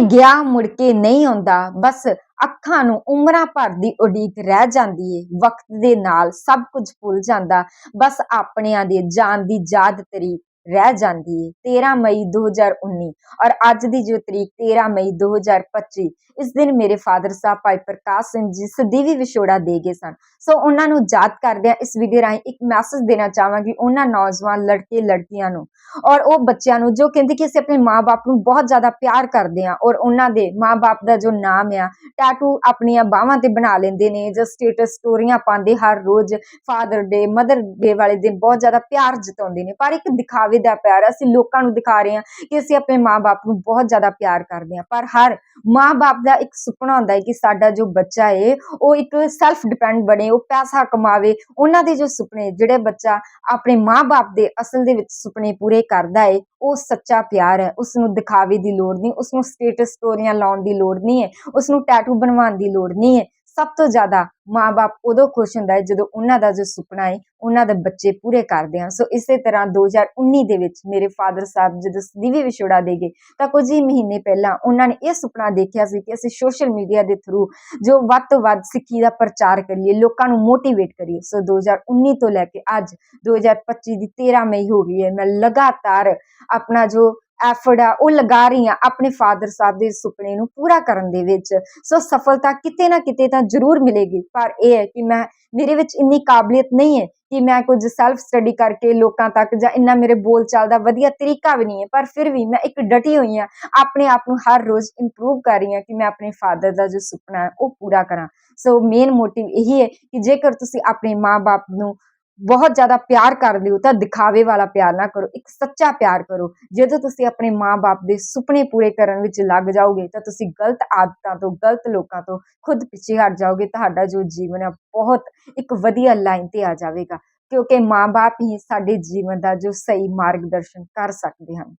ਗਿਆ ਮੁੜ ਕੇ ਨਹੀਂ ਆਉਂਦਾ, ਬਸ ਅੱਖਾਂ ਨੂੰ ਉਮਰਾਂ ਭਰ ਦੀ ਉਡੀਕ ਰਹਿ ਜਾਂਦੀ ਏ, ਵਕਤ ਦੇ ਨਾਲ ਸਭ ਕੁਝ ਭੁੱਲ ਜਾਂਦਾ, ਬਸ ਆਪਣਿਆਂ ਦੇ ਜਾਣ ਦੀ ਯਾਦ ਤਰੀ ਰਹਿ ਜਾਂਦੀ ਹੈ 13 ਮਈ 2019 ਔਰ ਅੱਜ ਦੀ ਜੋ ਤਰੀਕ 13 ਮਈ 2025 ਇਸ ਦਿਨ ਮੇਰੇ ਫਾਦਰ ਸਾਹਿਬ ਭਾਈ ਪ੍ਰਕਾਸ਼ ਸਿੰਘ ਜੀ ਸਦੀਵੀ ਵਿਛੋੜਾ ਦੇ ਗਏ ਸਨ। ਸੋ ਉਹਨਾਂ ਨੂੰ ਯਾਦ ਕਰਦਿਆਂ ਇਸ ਵੀਡੀਓ ਰਾਹੀਂ ਇੱਕ ਮੈਸੇਜ ਦੇਣਾ ਚਾਹਾਂਗੀ ਉਹਨਾਂ ਨੌਜਵਾਨ ਲੜਕੇ ਲੜਕੀਆਂ ਨੂੰ ਔਰ ਉਹ ਬੱਚਿਆਂ ਨੂੰ ਜੋ ਕਹਿੰਦੇ ਕਿ ਅਸੀਂ ਆਪਣੇ ਮਾਪੇ ਨੂੰ ਬਹੁਤ ਜ਼ਿਆਦਾ ਪਿਆਰ ਕਰਦੇ ਹਾਂ ਔਰ ਉਹਨਾਂ ਦੇ ਮਾਪੇ ਦਾ ਜੋ ਨਾਮ ਆ ਟੈਟੂ ਆਪਣੀਆਂ ਬਾਹਾਂ ਤੇ ਬਣਾ ਲੈਂਦੇ ਨੇ ਜਾਂ ਸਟੇਟਸ ਸਟੋਰੀਆਂ ਪਾਉਂਦੇ ਹਰ ਰੋਜ਼ ਫਾਦਰ ਡੇ ਮਦਰ ਡੇ ਵਾਲੇ ਦਿਨ ਬਹੁਤ ਜ਼ਿਆਦਾ ਪਿਆਰ ਜਤਾਉਂਦੇ ਨੇ। ਪਰ ਇੱਕ ਦਿਖਾਵੇ ਦਾ ਪਿਆਰ ਅਸੀਂ ਲੋਕਾਂ ਨੂੰ ਦਿਖਾ ਰਹੇ ਹਾਂ ਕਿ ਅਸੀਂ ਆਪਣੇ ਮਾਪੇ ਨੂੰ ਬਹੁਤ ਜ਼ਿਆਦਾ ਪਿਆਰ ਕਰਦੇ ਹਾਂ। ਪਰ ਹਰ ਮਾਪੇ ਦਾ ਇੱਕ ਸੁਪਨਾ ਹੁੰਦਾ ਹੈ ਕਿ ਸਾਡਾ ਜੋ ਬੱਚਾ ਏ, ਉਹ ਇੱਕ ਸੈਲਫ ਡਿਪੈਂਡ ਬਣੇ, ਉਹ ਪੈਸਾ ਕਮਾਵੇ। ਉਹਨਾਂ ਦੇ ਜੋ ਸੁਪਨੇ, ਜਿਹੜੇ ਬੱਚਾ ਆਪਣੇ ਮਾਪੇ ਦੇ ਅਸਲ ਦੇ ਵਿੱਚ ਸੁਪਨੇ ਪੂਰੇ ਕਰਦਾ ਹੈ ਉਹ ਸੱਚਾ ਪਿਆਰ ਹੈ। ਉਸ ਨੂੰ ਦਿਖਾਵੇ ਦੀ ਲੋੜ ਨਹੀਂ ਉਸ ਨੂੰ ਸਟੇਟਸ ਸਟੋਰੀਆਂ ਲਾਉਣ ਦੀ ਲੋੜ ਨਹੀਂ ਹੈ ਉਸ ਨੂੰ ਟੈਟੂ ਬਣਵਾਉਣ ਦੀ ਲੋੜ ਨਹੀਂ ਹੈ ਸਭ ਤੋਂ ਜ਼ਿਆਦਾ ਮਾਪੇ ਉਦੋਂ ਖੁਸ਼ ਹੁੰਦਾ ਹੈ ਜਦੋਂ ਉਹਨਾਂ ਦਾ ਜੋ ਸੁਪਨਾ ਹੈ, ਉਹਨਾਂ ਦੇ ਬੱਚੇ ਪੂਰੇ ਕਰਦੇ ਹਨ। ਸੋ ਇਸੇ ਤਰ੍ਹਾਂ 2019 ਦੇ ਵਿੱਚ ਮੇਰੇ ਫਾਦਰ ਸਾਹਿਬ ਜਦੋਂ ਸਦੀਵੀ ਵਿਛੋੜਾ ਦੇ ਗਏ, ਤਾਂ ਕੁਝ ਹੀ ਮਹੀਨੇ ਪਹਿਲਾਂ ਉਹਨਾਂ ਨੇ ਇਹ ਸੁਪਨਾ ਦੇਖਿਆ ਸੀ ਕਿ ਅਸੀਂ ਸੋਸ਼ਲ ਮੀਡੀਆ ਦੇ ਥਰੂ ਜੋ ਵੱਧ ਤੋਂ ਵੱਧ ਸਿੱਖੀ ਦਾ ਪ੍ਰਚਾਰ ਕਰੀਏ, ਲੋਕਾਂ ਨੂੰ ਮੋਟੀਵੇਟ ਕਰੀਏ। ਸੋ 2019 ਤੋਂ ਲੈ ਕੇ ਅੱਜ 2025 ਦੀ 13 ਮਈ ਹੋ ਗਈ ਹੈ। ਮੈਂ ਲਗਾਤਾਰ ਆਪਣਾ ਜੋ ਐਫਰਟ ਆ, ਉਹ ਲਗਾ ਰਹੀ ਹਾਂ ਆਪਣੇ ਫਾਦਰ ਸਾਹਿਬ ਦੇ ਸੁਪਨੇ ਨੂੰ ਪੂਰਾ ਕਰਨ ਦੇ ਵਿੱਚ। ਸੋ ਸਫਲਤਾ ਕਿਤੇ ਨਾ ਕਿਤੇ ਤਾਂ ਜ਼ਰੂਰ ਮਿਲੇਗੀ। ਪਰ ਇਹ ਹੈ ਕਿ ਮੈਂ, ਮੇਰੇ ਵਿੱਚ ਇੰਨੀ ਕਾਬਲੀਅਤ ਨਹੀਂ ਹੈ ਕਿ ਮੈਂ ਕੁਝ ਸੈਲਫ ਸਟੱਡੀ ਕਰਕੇ ਲੋਕਾਂ ਤੱਕ ਜਾਂ ਇੰਨਾ ਮੇਰੇ ਬੋਲ ਚਾਲ ਦਾ ਵਧੀਆ ਤਰੀਕਾ ਵੀ ਨਹੀਂ ਹੈ। ਪਰ ਫਿਰ ਵੀ ਮੈਂ ਇੱਕ ਡਟੀ ਹੋਈ ਹਾਂ, ਆਪਣੇ ਆਪ ਨੂੰ ਹਰ ਰੋਜ਼ ਇੰਪਰੂਵ ਕਰ ਰਹੀ ਹਾਂ ਕਿ ਮੈਂ ਆਪਣੇ ਫਾਦਰ ਦਾ ਜੋ ਸੁਪਨਾ ਹੈ ਉਹ ਪੂਰਾ ਕਰਾਂ। ਸੋ ਮੇਨ ਮੋਟਿਵ ਇਹੀ ਹੈ ਕਿ ਜੇਕਰ ਤੁਸੀਂ ਆਪਣੇ ਮਾਪੇ ਨੂੰ ਬਹੁਤ ਜ਼ਿਆਦਾ ਪਿਆਰ ਕਰਦੇ ਹੋ ਤਾਂ ਦਿਖਾਵੇ ਵਾਲਾ ਪਿਆਰ ਨਾ ਕਰੋ, ਇੱਕ ਸੱਚਾ ਪਿਆਰ ਕਰੋ। ਜਦੋਂ ਤੁਸੀਂ ਆਪਣੇ ਮਾਪੇ ਦੇ ਸੁਪਨੇ ਪੂਰੇ ਕਰਨ ਵਿੱਚ ਲੱਗ ਜਾਓਗੇ, ਤਾਂ ਤੁਸੀਂ ਗਲਤ ਆਦਤਾਂ ਤੋਂ, ਗਲਤ ਲੋਕਾਂ ਤੋਂ ਖੁਦ ਪਿੱਛੇ ਹਟ ਜਾਓਗੇ, ਤੁਹਾਡਾ ਜੋ ਜੀਵਨ ਹੈ ਬਹੁਤ ਇੱਕ ਵਧੀਆ ਲਾਈਨ ਤੇ ਆ ਜਾਵੇਗਾ। ਕਿਉਂਕਿ ਮਾਪੇ ਹੀ ਸਾਡੇ ਜੀਵਨ ਦਾ ਜੋ ਸਹੀ ਮਾਰਗਦਰਸ਼ਨ ਕਰ ਸਕਦੇ ਹਨ।